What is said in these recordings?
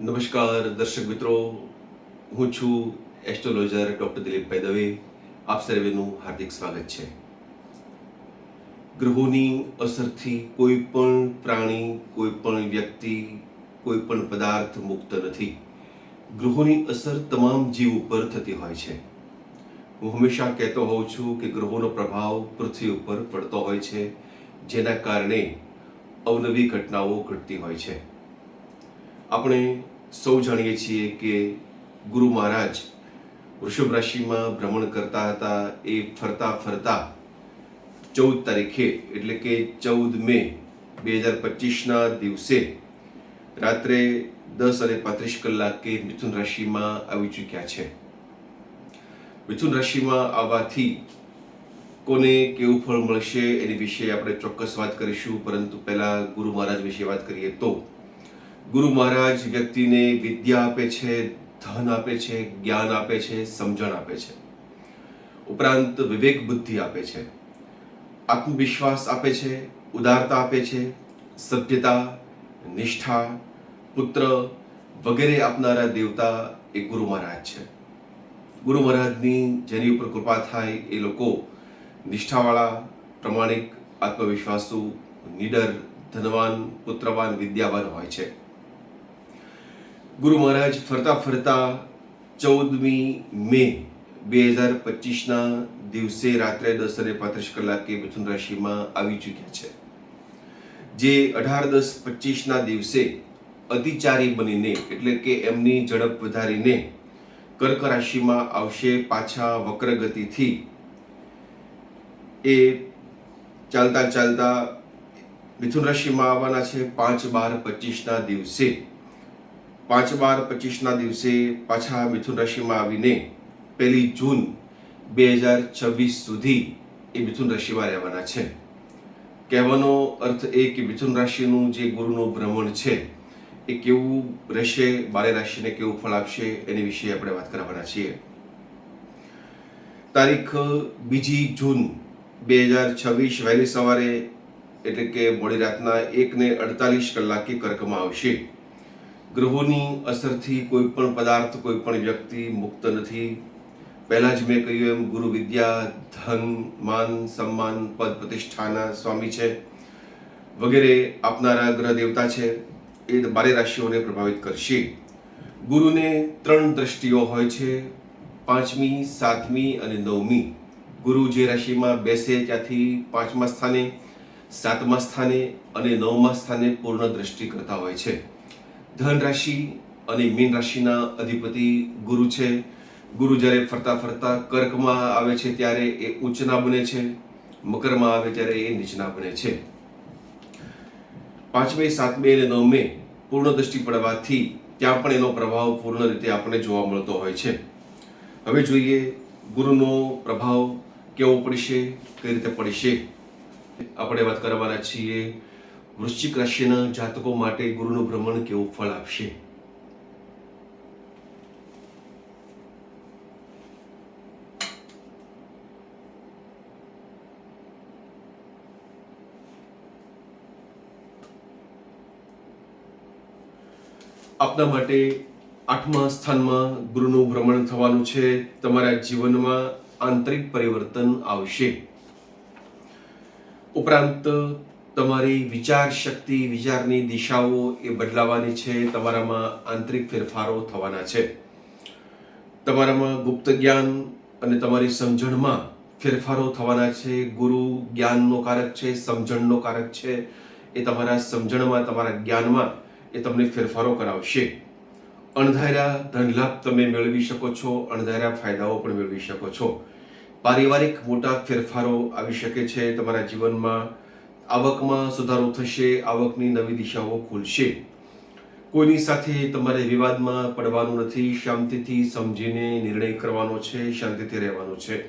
નમસ્કાર, દર્શક મિત્રો. હું છું એસ્ટ્રોલોજર ડોક્ટર દિલીપભાઈ દવે આપ સર્વેનું હાર્દિક સ્વાગત છે. ગ્રહોની અસરથી કોઈ પણ પ્રાણી, કોઈ પણ વ્યક્તિ, કોઈ પણ પદાર્થ મુક્ત નથી. ગ્રહોની અસર તમામ જીવ ઉપર થતી હોય છે. હું હંમેશા કહેતો હોઉં છું કે ગ્રહોનો પ્રભાવ પૃથ્વી ઉપર પડતો હોય છે, જેના કારણે અવનવી ઘટનાઓ ઘટતી હોય છે. આપણે સૌ જાણીએ છીએ કે ગુરુ મહારાજ વૃષભ રાશિમાં ભ્રમણ કરતા હતા. એ ફરતા ફરતા ચૌદ તારીખે, એટલે કે ચૌદ મે બે હજાર પચીસના દિવસે રાત્રે દસ અને પાંત્રીસ કલાકે મિથુન રાશિમાં આવી ચૂક્યા છે. મિથુન રાશિમાં આવવાથી કોને કેવું ફળ મળશે એની વિશે આપણે ચોક્કસ વાત કરીશું. પરંતુ પહેલા ગુરુ મહારાજ વિશે વાત કરીએ તો ગુરુ મહારાજ વ્યક્તિને વિદ્યા આપે છે, ધન આપે છે, જ્ઞાન આપે છે, સમજણ આપે છે. ઉપરાંત વિવેક બુદ્ધિ આપે છે. આત્મવિશ્વાસ આપે છે, ઉદારતા આપે છે, સભ્યતા, નિષ્ઠા, પુત્ર વગેરે આપનારા દેવતા એ ગુરુ મહારાજ છે. ગુરુ મહારાજની જેની ઉપર કૃપા થાય એ લોકો નિષ્ઠાવાળા, પ્રમાણિક, આત્મવિશ્વાસુ, નિડર, ધનવાન, પુત્રવાન, વિદ્યાવાન હોય છે. ગુરુ મહારાજ ફરતા ફરતા ચૌદમી મે બે હજાર પચીસના દિવસે રાત્રે દસ અને પાંત્રીસ કલાકે મિથુન રાશિમાં આવી ચૂક્યા છે. જે અઢાર દસ પચીસના દિવસે અતિચારી બનીને એટલે કે એમની ઝડપ વધારીને કર્ક રાશિમાં આવશે પાછા વક્ર ગતિથી એ ચાલતા ચાલતા મિથુન રાશિમાં આવવાના છે પાંચ બાર પચીસના દિવસે. પાંચ બાર પચીસના દિવસે પાછા મિથુન રાશિમાં આવીને પહેલી જૂન બે હજાર છવ્વીસ સુધી એ મિથુન રાશિમાં રહેવાના છે. કહેવાનો અર્થ એ કે મિથુન રાશિનું જે ગુરુનું ભ્રમણ છે, એ કેવું રહેશે, બારે રાશિને કેવું ફળ આપશે, એની વિશે આપણે વાત કરવાના છીએ. તારીખ બીજી જૂન બે હજાર છવ્વીસ વહેલી સવારે, એટલે કે મોડી રાતના એકને અડતાલીસ કલાકે કર્કમાં આવશે. ગ્રહોની અસરથી કોઈ પણ પદાર્થ, કોઈ પણ વ્યક્તિ મુક્ત નથી. પહેલાં જ મેં કહ્યું એમ, ગુરુ વિદ્યા, ધન, માન, સન્માન, પદ પ્રતિષ્ઠાના સ્વામી છે. વગેરે આપનારા ગ્રહ દેવતા છે. એ બારે રાશિઓને પ્રભાવિત કરશે. ગુરુને ત્રણ દ્રષ્ટિઓ હોય છે. પાંચમી, સાતમી અને નવમી. ગુરુ જે રાશિમાં બેસે ત્યાંથી પાંચમા સ્થાને, સાતમા સ્થાને અને નવમા સ્થાને પૂર્ણ દ્રષ્ટિ કરતા હોય છે. ધન રાશિ અને મીન રાશિના અધિપતિ ગુરુ છે. ગુરુ જ્યારે ફરતા ફરતા કર્કમાં આવે છે ત્યારે એ ઉચ્ચના બને છે. મકરમાં આવે ત્યારે એ નીચના બને છે. પાંચમે સાતમે અને નવમે પૂર્ણ દ્રષ્ટિ પડવાથી ત્યાં પણ એનો પ્રભાવ પૂર્ણ રીતે આપણને જોવા મળતો હોય છે. હવે જોઈએ ગુરુનો પ્રભાવ કેવો પડશે, કઈ રીતે પડશે? આપણે વાત કરવાના છીએ વૃશ્ચિક રાશિના જાતકો માટે ગુરુનું ભ્રમણ કેવું ફળ આપશે? આપના માટે આઠમા સ્થાનમાં ગુરુનું ભ્રમણ થવાનું છે. તમારા જીવનમાં આંતરિક પરિવર્તન આવશે. ઉપરાંત તમારી વિચાર શક્તિ, વિચારની દિશાઓ એ બદલાવાની છે. તમારામાં આંતરિક ફેરફારો થવાના છે. તમારામાં ગુપ્ત જ્ઞાન અને તમારી સમજણમાં ફેરફારો થવાના છે. ગુરુ જ્ઞાનનો કારક છે, સમજણનો કારક છે. એ તમારા સમજણમાં, તમારા જ્ઞાનમાં એ તમને ફેરફારો કરાવશે. અણધાર્યા ધનલાભ તમે મેળવી શકો છો, અણધાર્યા ફાયદાઓ પણ મેળવી શકો છો. પારિવારિક મોટા ફેરફારો આવી શકે છે. તમારા જીવનમાં આવકમાં સુધારો થશે, આવકની નવી દિશાઓ ખુલશે. કોઈની સાથે તમારે વિવાદમાં પડવાનું નથી, શાંતિથી સમજીને નિર્ણય કરવાનો છે, શાંતિથી રહેવાનો છે.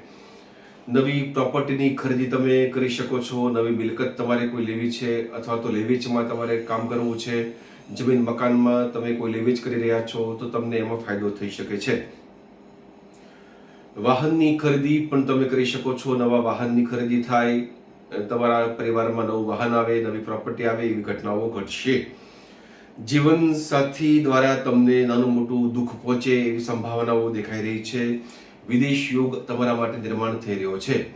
નવી પ્રોપર્ટીની ખરીદી તમે કરી શકો છો, નવી મિલકત તમારે કોઈ લેવી છે, અથવા તો લેવેચમાં તમારે કામ કરવું છે, જમીન મકાનમાં તમે કોઈ લેવેચ કરી રહ્યા છો, તો તમને એમાં ફાયદો થઈ શકે છે. વાહનની ખરીદી પણ તમે કરી શકો છો, નવા વાહનની ખરીદી થાય તમારા પરિવારમાં નવું વાહન આવે, નવી પ્રોપર્ટી આવે, એવી ઘટનાઓ ઘટશે. જીવન સાથી દ્વારા તમને નાનું મોટું દુઃખ પહોંચે એવી સંભાવનાઓ દેખાઈ રહી છે. વિદેશ યોગ તમારા માટે નિર્માણ થઈ રહ્યો છે.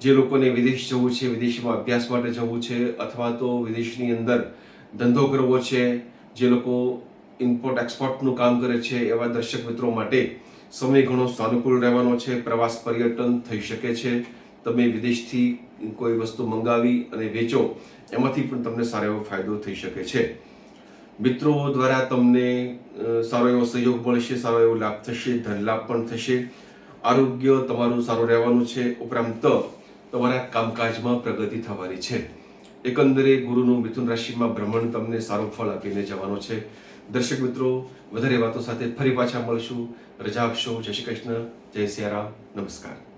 જે લોકોને વિદેશ જવું છે, વિદેશમાં અભ્યાસ માટે જવું છે, અથવા તો વિદેશની અંદર ધંધો કરવો છે, જે લોકો ઇમ્પોર્ટ એક્સપોર્ટનું કામ કરે છે, એવા દર્શક મિત્રો માટે સમય ઘણો સાનુકૂળ રહેવાનો છે. પ્રવાસ પર્યટન થઈ શકે છે. તમે વિદેશથી કોઈ વસ્તુ મંગાવી અને વેચો, એમાંથી પણ તમને સારો એવો ફાયદો થઈ શકે છે. મિત્રો દ્વારા તમને સારો એવો સહયોગ મળશે, સારો એવો લાભ થશે ધન લાભ પણ થશે. આરોગ્ય તમારું સારું રહેવાનું છે. ઉપરાંત તમારા કામકાજમાં પ્રગતિ થવાની છે. એકંદરે ગુરુનું મિથુન રાશિમાં ભ્રમણ તમને સારું ફળ આપીને જવાનો છે. દર્શક મિત્રો, વધારે વાતો સાથે ફરી પાછા મળશું. રજા આપશો. જય શ્રી કૃષ્ણ. જય સિયારામ. નમસ્કાર.